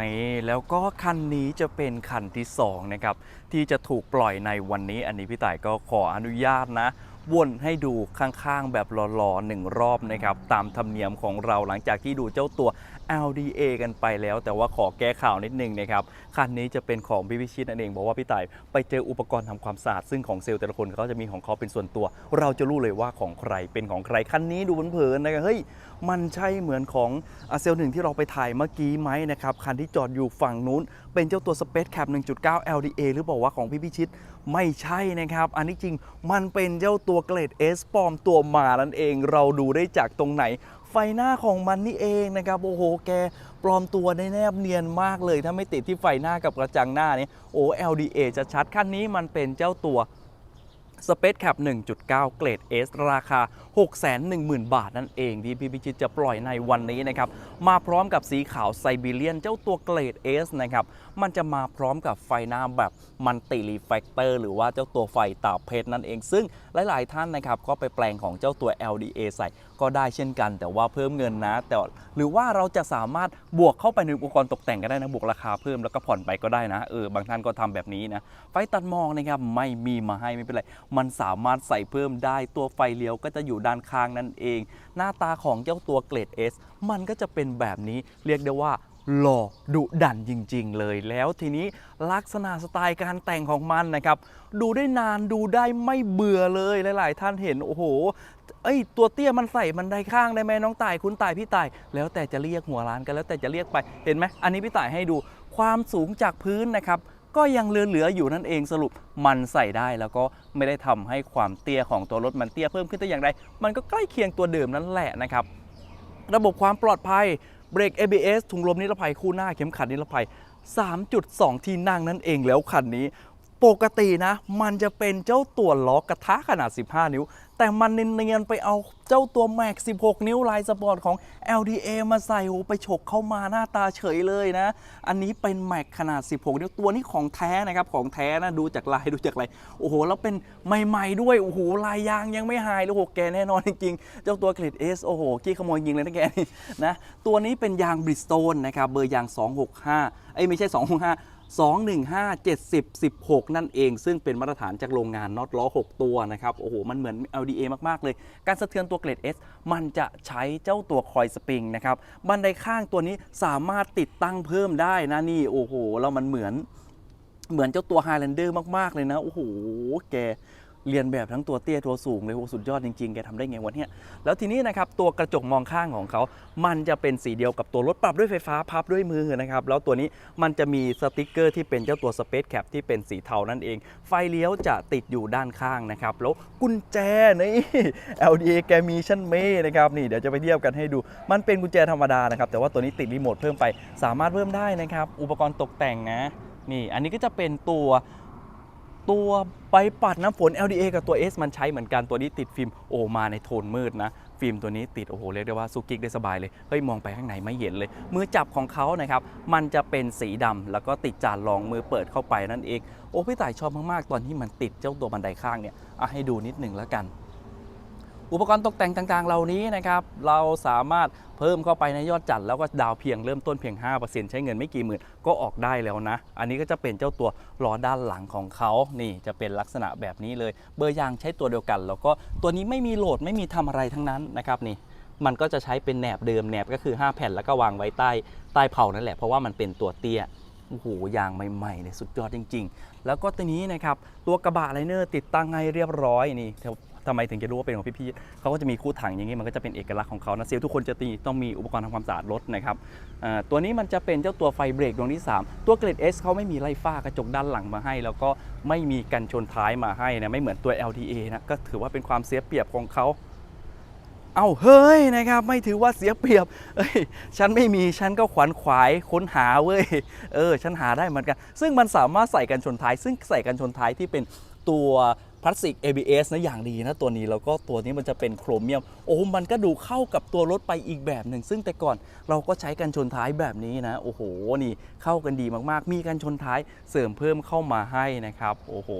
นี่แล้วก็คันนี้จะเป็นคันที่2นะครับที่จะถูกปล่อยในวันนี้ อันนี้พี่ต่ายก็ขออนุญาตนะวนให้ดูข้างๆ แบบหล่อๆหนึ่งรอบนะครับตามธรรมเนียมของเราหลังจากที่ดูเจ้าตัว LDA กันไปแล้ว แต่ว่าขอแก้ข่าวนิดนึงนะครับคันนี้จะเป็นของพี่พิชิตนั่นเองบอกว่าพี่ต่ายไปเจออุปกรณ์ทำความสะอาดซึ่งของเซลล์แต่ละคนเขาจะมีของเขาเป็นส่วนตัว เราจะรู้เลยว่าของใครเป็นของใครคันนี้ดูเผินๆนะครับเฮ้ยมันใช่เหมือนของอเซลล์หนึ่งที่เราไปถ่ายเมื่อกี้ไหมนะครับคันที่จอดอยู่ฝั่งนู้น เป็นเจ้าตัว Space Cap 1.9 LDA หรือบอกว่าของพี่พิชิตไม่ใช่นะครับ อันนี้จริงมันเป็นเจ้าตัวเกรด S ปลอมตัวมานั่นเอง เราดูได้จากตรงไหน ไฟหน้าของมันนี่เองนะครับโอ้โหแกปลอมตัวได้แนบเนียนมากเลย ถ้าไม่ติดที่ไฟหน้ากับกระจังหน้านี่โอ้ LDA จะชัดคันนี้มันเป็นเจ้าตัว Space Cap 1.9 เกรด S ราคา 610,000 บาทนั่นเองที่พี่พิชิตจะปล่อยในวันนี้นะครับ มาพร้อมกับสีขาวไซบีเรียนเจ้าตัวเกรด S นะครับ มันจะมาพร้อมกับไฟหน้าแบบมันติรีแฟกเตอร์หรือว่าเจ้าตัวไฟตาเพชรนั่นเอง ซึ่งหลาย ๆ ท่านนะครับ ก็ไปแปลงของเจ้าตัว LDA ใส่ก็ได้เช่นกัน แต่ว่าเพิ่มเงินนะ แต่หรือว่าเราจะสามารถบวกเข้าไปในอุปกรณ์ตกแต่งก็ได้นะบวกราคาเพิ่มแล้วก็ผ่อนไปก็ได้นะเออบางท่านก็ทำแบบนี้นะไฟตัดมองนะครับไม่มีมาให้ไม่เป็นไรมันสามารถใส่เพิ่มได้ตัวไฟเลี้ยวก็จะอยู่ด้านข้างนั่นเอง หน้าตาของเจ้าตัวเกรด S มันก็จะเป็นแบบนี้เรียกได้ว่าหล่อดุดันจริง ๆ เลยแล้วทีนี้ลักษณะสไตล์การแต่งของมันนะครับ ดูได้นานดูได้ไม่เบื่อเลยหลาย ๆ ท่านเห็นโอ้โหเอ้ยตัวเตี้ยมันใส่มันได้ข้างได้ไหมน้องต่ายคุณต่ายพี่ต่าย แล้วแต่จะเรียกหัวร้านกันแล้วแต่จะเรียกไปเห็นไหมอันนี้พี่ต่ายให้ดูความสูงจากพื้นนะครับ ก็ยังเหลือๆอยู่นั่นเองสรุปมันใส่ได้แล้วก็ไม่ได้ทำให้ความเตี้ยของตัวรถมันเตี้ยเพิ่มขึ้นแต่อย่างใดมันก็ใกล้เคียงตัวเดิมนั่นแหละนะครับระบบความปลอดภัยเบรก ABS ถุงลมนิรภัยคู่หน้าเข็มขัดนิรภัย 3.2 ที่นั่งนั่นเองแล้วคันนี้ ปกตินะ มันจะเป็นเจ้าตัวล้อกระทะขนาด 15 นิ้ว แต่มันเนียนๆไปเอาเจ้าตัวแม็ก16 นิ้วลายสปอร์ตของ LDA มาใส่โอ้ไปฉกเข้ามาหน้าตาเฉยเลยนะ อันนี้เป็นแม็กขนาด 16 นิ้วตัวนี้ของแท้นะครับ ของแท้นะ ดูจากลายดูจากอะไรโอ้โห แล้วเป็นใหม่ๆด้วย โอ้โห ลายยางยังไม่หายเลยโอ้โหแกแน่นอนจริงๆ เจ้าตัวเกรด S โอ้โหกี้ขโมยยิงเลยนะแกนี่นะตัวนี้เป็นยางบริสโตนนะครับเบอร์ยาง 265 เอ้ยไม่ใช่ 265 215 70 16 นั่นเอง ซึ่งเป็นมาตรฐานจากโรงงานน็อตล้อ 6 ตัวนะครับ โอ้โห มันเหมือน LDA มาก ๆ เลย การสะเทือนตัวเกรด S มันจะใช้เจ้าตัวคอยสปริงนะครับ บันไดข้างตัวนี้สามารถติดตั้งเพิ่มได้นะนี่ โอ้โห แล้วมันเหมือนเหมือนเจ้าตัว Highlander มาก ๆ เลยนะ โอ้โห แก เรียนแบบทั้งตัวเตี้ยตัวสูงเลยโอ้สุดยอดจริงๆ แกทำได้ไงวะเนี่ย แล้วทีนี้นะครับตัวกระจกมองข้างของเขา มันจะเป็นสีเดียวกับตัวรถปรับด้วยไฟฟ้าพับด้วยมือนะครับ แล้วตัวนี้มันจะมีสติกเกอร์ที่เป็นเจ้าตัว Space Cap ที่เป็นสีเทานั่นเอง ไฟเลี้ยวจะติดอยู่ด้านข้างนะครับ แล้วกุญแจนี่ LDA แกมีชั่นเมนะครับ นี่เดี๋ยวจะไปเทียบกันให้ดู มันเป็นกุญแจธรรมดานะครับ แต่ว่าตัวนี้ติดรีโมทเพิ่มไป สามารถเพิ่มได้นะครับ อุปกรณ์ตกแต่งนะ นี่ อันนี้ก็จะเป็นตัว ตัวไปปัดน้ำฝน LDA กับตัว S มันใช้เหมือนกันตัวนี้ติดฟิล์มโอมาในโทนมืดนะ ฟิล์มตัวนี้ติด โอ้โห เรียกได้ว่าซูกิกได้สบายเลย เฮ้ย มองไปข้างในไม่เห็นเลย มือจับของเขานะครับ มันจะเป็นสีดำแล้วก็ติดจานรองมือเปิดเข้าไปนั่นเอง โอ้พี่ต่ายชอบมากๆ ตอนที่มันติดเจ้าตัวบันไดข้างเนี่ยอะให้ดูนิดหนึ่งแล้วกัน อุปกรณ์ตกแต่งต่างๆ เหล่านี้นะครับ เราสามารถเพิ่มเข้าไปในยอดจัด แล้วก็ดาวเพียงเริ่มต้นเพียง 5%ใช้เงินไม่กี่หมื่นก็ออกได้แล้วนะ อันนี้ก็จะเป็นเจ้าตัวล้อด้านหลังของเขา นี่จะเป็นลักษณะแบบนี้เลย เบอร์ยางใช้ตัวเดียวกัน แล้วก็ตัวนี้ไม่มีโหลดไม่มีทำอะไรทั้งนั้นนะครับนี่มันก็จะใช้เป็นแหนบเดิมแหนบก็คือ 5 แผ่นแล้วก็วางไว้ใต้ใต้เผานั่นแหละเพราะว่ามันเป็นตัวเตี้ยโอ้โหยางใหม่ๆเลยสุดยอดจริง ๆ แล้วก็ตัวนี้นะครับตัวกระบะไลเนอร์ติดตั้งให้เรียบร้อยนี่ ทำไมถึงจะรู้ว่าเป็นของพี่พีทเขาก็จะมีคู่ถังอย่างนี้มันก็จะเป็นเอกลักษณ์ของเขานะเซลล์ทุกคนจะตีต้องมีอุปกรณ์ทำความสะอาดรถนะครับตัวนี้มันจะเป็นเจ้าตัวไฟเบรกดวงที่ 3 ตัวเกรด S เขาไม่มีไล่ฟ้ากระจกด้านหลังมาให้ แล้วก็ไม่มีกันชนท้ายมาให้นะไม่เหมือนตัว LTA นะก็ถือว่าเป็นความเสียเปรียบของเขาเอาเฮ้ยนะครับไม่ถือว่าเสียเปรียบเอ้ยฉันไม่มีฉันก็ขวนขวายค้นหาเว้ยเออฉันหาได้เหมือนกัน ซึ่งมันสามารถใส่กันชนท้าย ซึ่งใส่กันชนท้ายที่เป็นตัว พลาสติก ABS นะอย่างดีนะตัวนี้แล้วก็ตัวนี้มันจะเป็นโครเมียม โอ้มันก็ดูเข้ากับตัวรถไปอีกแบบหนึ่ง ซึ่งแต่ก่อนเราก็ใช้กันชนท้ายแบบนี้นะ โอ้โหนี่เข้ากันดีมากๆ มีกันชนท้ายเสริมเพิ่มเข้ามาให้นะครับ โอ้โห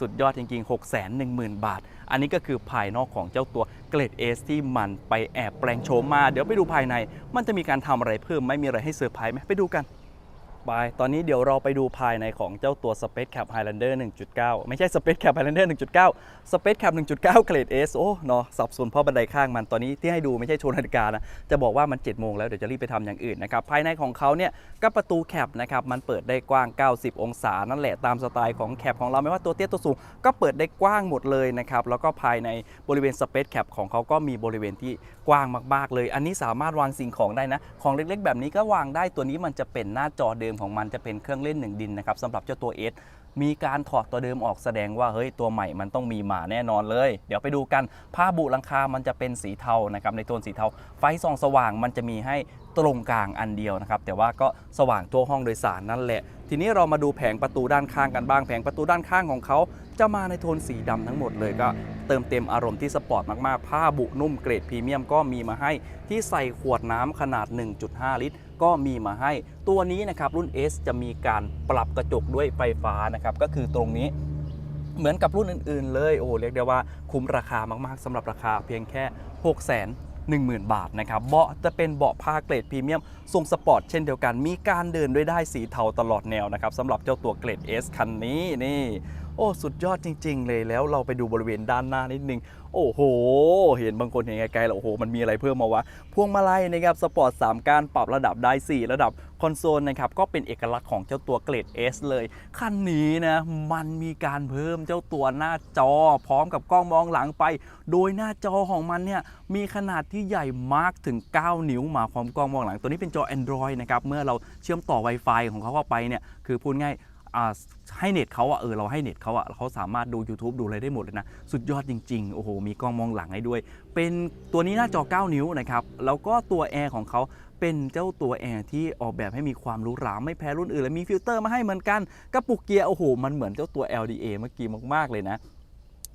สุดยอดจริงๆ 6 1 0 0 0 0 บาท อันนี้ก็คือภายนอกของเจ้าตัวเกรด S ที่มันไปแอบแปลงโฉมมา เดี๋ยวไปดูภายใน มันจะมีการทำอะไรเพิ่มไหม่มีอะไรให้เซอร์ไพรส์ไหมไปดูกัน ไปตอนนี้เดี๋ยวเราไปดูภายในของเจ้าตัว Space Cap Highlander 1.9 ไม่ใช่ Space Cap Highlander 1.9 Space Cap 1.9 เกรด S โอ้เนาะสับสนเพราะบันไดข้างมันตอนนี้ที่ให้ดูไม่ใช่โชว์นาฬิกานะ จะบอกว่ามัน 7 โมงแล้ว เดี๋ยวจะรีบไปทำอย่างอื่นนะครับ ภายในของเขาเนี่ยก็ประตูแคปนะครับ มันเปิดได้กว้าง 90 องศา นั่นแหละตามสไตล์ของแคปของเราไม่ว่าตัวเตี้ยตัวสูง ก็เปิดได้กว้างหมดเลยนะครับแล้วก็ภายในบริเวณ Space Cap ของเขาก็มีบริเวณที่ กว้างมากๆเลย อันนี้สามารถวางสิ่งของได้นะ ของเล็กๆ แบบนี้ก็วางได้ตัวนี้มันจะเป็นหน้าจอเดิมของมันจะเป็นเครื่องเล่นหนึ่งดินนะครับสำหรับเจ้าตัว S มีการถอดตัวเดิมออกแสดงว่าเฮ้ยตัวใหม่มันต้องมีหมาแน่นอนเลย เดี๋ยวไปดูกันผ้าบุหลังคามันจะเป็นสีเทานะครับในโทนสีเทา ไฟส่องสว่างมันจะมีให้ตรงกลางอันเดียวนะครับ แต่ว่าก็สว่างทั่วห้องโดยสารนั่นแหละ ทีนี้เรามาดูแผงประตูด้านข้างกันบ้าง แผงประตูด้านข้างของเขาจะมาในโทนสีดำทั้งหมดเลยก็เติมเต็มอารมณ์ที่สปอร์ตมากๆ ผ้าบุนุ่มเกรดพรีเมียมก็มีมาให้ ที่ใส่ขวดน้ำขนาด 1.5 ลิตร ก็มีมาให้ ตัวนี้นะครับรุ่น S จะมีการปรับกระจกด้วยไฟฟ้านะครับ ก็คือตรงนี้เหมือนกับรุ่นอื่น ๆ เลย โอ้ เรียกได้ว่าคุ้มราคามาก ๆ สำหรับราคาเพียงแค่6 1 0 0 0 0 บาทนะครับเบาะจะเป็นเบาะผ้าเกรดพรีเมียมทรงสปอร์ตเช่นเดียวกันมีการเดินด้วยได้สีเทาตลอดแนวนะครับสำหรับเจ้าตัวเกรด S คันนี้นี่ อ้สุดยอดจริง ๆ เลยแล้วเราไปดูบริเวณด้านหน้านิดนึง โอ้โห เห็นบางคนเห็นไกลๆแล้วโอ้โหมันมีอะไรเพิ่มมาวะ พวงมาลัยนะครับสปอร์ต3การปรับระดับได้ 4 ระดับคอนโซลนะครับก็เป็นเอกลักษณ์ของเจ้าตัวเกรด S เลย คันนี้นะมันมีการเพิ่มเจ้าตัวหน้าจอ พร้อมกับกล้องมองหลังไป โดยหน้าจอของมันเนี่ยมีขนาดที่ใหญ่มากถึง 9 นิ้วมาพร้อมกล้องมองหลัง ตัวนี้เป็นจอ Android นะครับเมื่อเราเชื่อมต่อ Wi-Fi ของเขาเข้าไปเนี่ยคือพูดง่าย ให้เน็ตเขาอะเออเราให้เน็ตเขาอะเขาสามารถดู YouTube ดูอะไรได้หมดเลยนะ สุดยอดจริง ๆ โอ้โห มีกล้องมองหลังให้ด้วย เป็นตัวนี้หน้าจอ 9 นิ้วนะครับ แล้วก็ตัวแอร์ของเขาเป็นเจ้าตัวแอร์ที่ออกแบบให้มีความรูหราไม่แพ้รุ่นอื่นและมีฟิลเตอร์มาให้เหมือนกันกระปุกเกียร์โอ้โหมันเหมือนเจ้าตัว LDA เมื่อกี้มากๆเลยนะ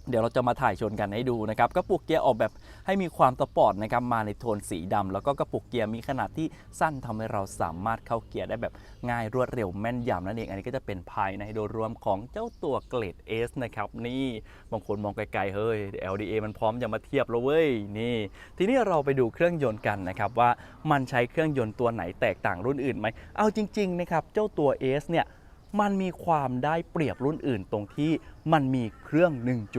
เดี๋ยวเราจะมาถ่ายชนกันให้ดูนะครับกระปุกเกียร์ออกแบบให้มีความสปอร์ตนะครับมาในโทนสีดำแล้วก็กระปุกเกียร์มีขนาดที่สั้นทำให้เราสามารถเข้าเกียร์ได้แบบง่ายรวดเร็วแม่นยำนั่นเองอันนี้ก็จะเป็นภายในโดยรวมของเจ้าตัวเกรด S นะครับนี่บางคนมองไกลๆเฮ้ย LDA มันพร้อมจะมาเทียบแล้วเว้ยนี่ ทีนี้เราไปดูเครื่องยนต์กันนะครับว่ามันใช้เครื่องยนต์ตัวไหนแตกต่างรุ่นอื่นไหมเอาจริงๆนะครับเจ้าตัว S เนี่ย มันมีความได้เปรียบรุ่นอื่นตรงที่มันมีเครื่อง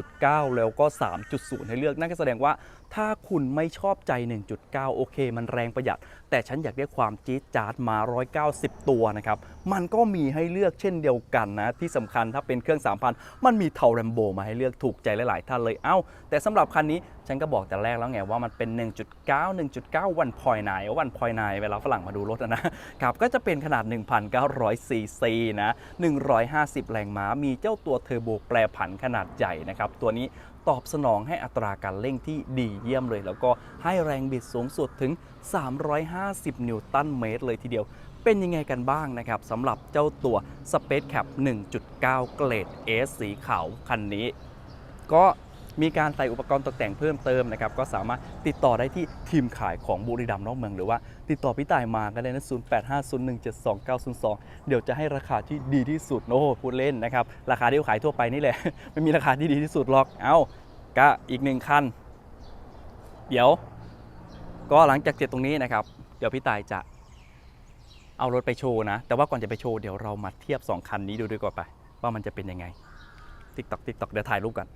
1.9 แล้วก็ 3.0 ให้เลือก นั่นก็แสดงว่า ถ้าคุณไม่ชอบใจ 1.9 โอเค มันแรงประหยัด แต่ฉันอยากได้ความจี๊ดจ๊าดมา 190 ตัวนะครับ มันก็มีให้เลือกเช่นเดียวกันนะ ที่สำคัญถ้าเป็นเครื่อง 3,000 มันมีเทาแรมโบมาให้เลือกถูกใจหลาย ๆ ท่านเลย เอ้า แต่สำหรับคันนี้ฉันก็บอกแต่แรกแล้วไงว่ามันเป็น 1.9 1.9 วันพอยไนวันพอยไนเวลาฝรั่งมาดูรถนะครับ ก็จะเป็นขนาด 1,900ซีซีนะ 150 แรงม้า มีเจ้าตัวเทอร์โบแปรผันขนาดใหญ่นะครับ ตัวนี้ ตอบสนองให้อัตราการเร่งที่ดีเยี่ยมเลย แล้วก็ให้แรงบิดสูงสุดถึง 350 นิวตันเมตรเลยทีเดียว เป็นยังไงกันบ้างนะครับสำหรับเจ้าตัว Space Cap 1.9 เกรด S สีขาวคันนี้ ก็ มีการใส่อุปกรณ์ตกแต่งเพิ่มเติมนะครับก็สามารถติดต่อได้ที่ทีมขายของบุรีรัมย์นอกเมืองหรือว่าติดต่อพี่ต่ายมาก็ได้นะ0850172902 เดี๋ยวจะให้ราคาที่ดีที่สุดโอ้พูดเล่นนะครับราคาที่ขายทั่วไปนี่แหละไม่มีราคาที่ดีที่สุดหรอกเอาก็อีกหนึ่งคัน เดี๋ยว ก็หลังจากเสร็จตรงนี้นะครับ เดี๋ยวพี่ต่ายจะเอารถไปโชว์นะ แต่ว่าก่อนจะไปโชว์เดี๋ยวเรามาเทียบ 2 คันนี้ดูดีกว่าไป ว่ามันจะเป็นยังไง ติ๊กตอกติ๊กตอกเดี๋ยวถ่ายรูปกัน